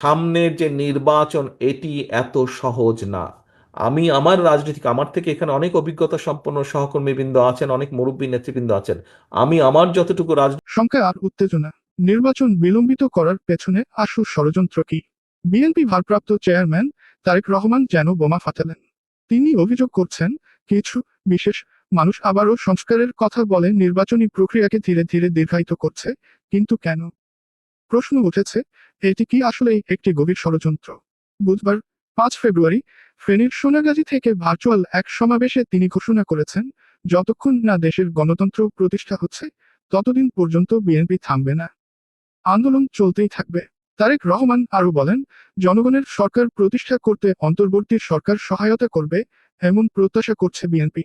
সামনের যে নির্বাচন, এটি এত সহজ না। আমি আমার রাজনীতিক, আমার থেকে এখানে অনেক অভিজ্ঞতা সম্পন্ন সহকর্মীবৃন্দ আছেন, অনেক মুরব্বী নেতৃবৃন্দ আছেন। আমি আমার যতটুকু রাজনীতি শঙ্কা আর উত্তেজনা, নির্বাচন বিলম্বিত করার পেছনে আসল ষড়যন্ত্র কি? বিএনপি ভারপ্রাপ্ত চেয়ারম্যান তারেক রহমান যেন বোমা ফাটালেন। তিনি অভিযোগ করছেন, কিছু বিশেষ মানুষ আবারও সংস্কারের কথা বলে নির্বাচনী প্রক্রিয়াকে ধীরে ধীরে দীর্ঘায়িত করছে, কিন্তু কেন? প্রশ্ন উঠেছে, এটি কি আসলেই একটি গভীর ষড়যন্ত্র? বুধবার, পাঁচ ফেব্রুয়ারি, ফেনীর সোনাগাজী থেকে ভার্চুয়াল এক সমাবেশে তিনি ঘোষণা করেছেন, যতক্ষণ না দেশের গণতন্ত্র প্রতিষ্ঠা হচ্ছে, ততদিন পর্যন্ত বিএনপি থামবে না। আন্দোলন চলতেই থাকবে। তারেক রহমান আরও বলেন, জনগণের সরকার প্রতিষ্ঠা করতে অন্তর্বর্তী সরকার সহায়তা করবে, এমন প্রত্যাশা করছে বিএনপি।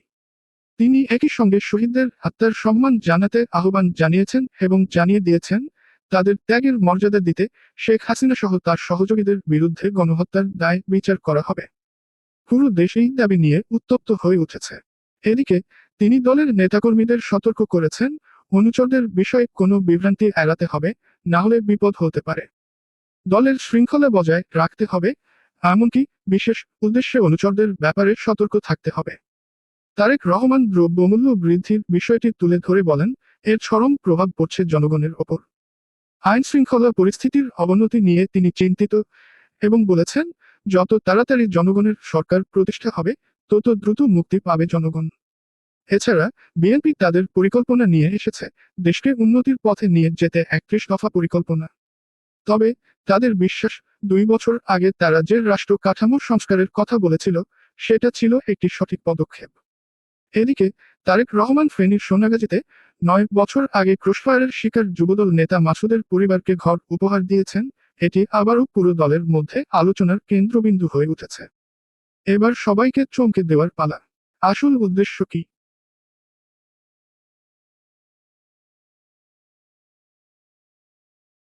তিনি একই সঙ্গে শহীদদের হত্যার সম্মান জানাতে আহ্বান জানিয়েছেন এবং জানিয়ে দিয়েছেন তাদের ত্যাগের মর্যাদা দিতে শেখ হাসিনা সহ তার সহযোগীদের বিরুদ্ধে গণহত্যার দায় বিচার করা হবে। পুরো দেশ এই দাবি নিয়ে উত্তপ্ত হয়ে উঠেছে। এদিকে তিনি দলের নেতাকর্মীদের সতর্ক করেছেন, অনুচরদের বিষয়ে কোনো বিভ্রান্তি এড়াতে হবে, না হলে বিপদ হতে পারে। দলের শৃঙ্খলা বজায় রাখতে হবে, এমনকি বিশেষ উদ্দেশ্যে অনুচরদের ব্যাপারে সতর্ক থাকতে হবে। তারেক রহমান দ্রব্যমূল্য বৃদ্ধির বিষয়টি তুলে ধরে বলেন, এর চরম প্রভাব পড়ছে জনগণের ওপর। আইন শৃঙ্খলা পরিস্থিতির অবনতি নিয়ে তিনি চিন্তিত এবং বলেছেন, যত তাড়াতাড়ি জনগণের সরকার প্রতিষ্ঠা হবে, তত দ্রুত মুক্তি পাবে জনগণ। এছাড়া, বিএনপি তাদের পরিকল্পনা নিয়ে এসেছে, দেশকে উন্নতির পথে নিয়ে যেতে একত্রিশ দফা পরিকল্পনা। তবে, তাদের বিশ্বাস, দুই বছর আগে তারা যে রাষ্ট্র কাঠামো সংস্কারের কথা বলেছিল, সেটা ছিল একটি সঠিক পদক্ষেপ। এদিকে তারেক রহমান ফেনীর সোনাগাজীতে নয় বছর আগে ক্রুশফায়ারের শিকার যুবদল নেতা মাসুদের পরিবারকে ঘর উপহার দিয়েছেন, এটি আবারও পুরো দলের মধ্যে আলোচনার কেন্দ্রবিন্দু হয়ে উঠেছে। এবার সবাইকে চমকে দেওয়ার পালা। আসল উদ্দেশ্য কি?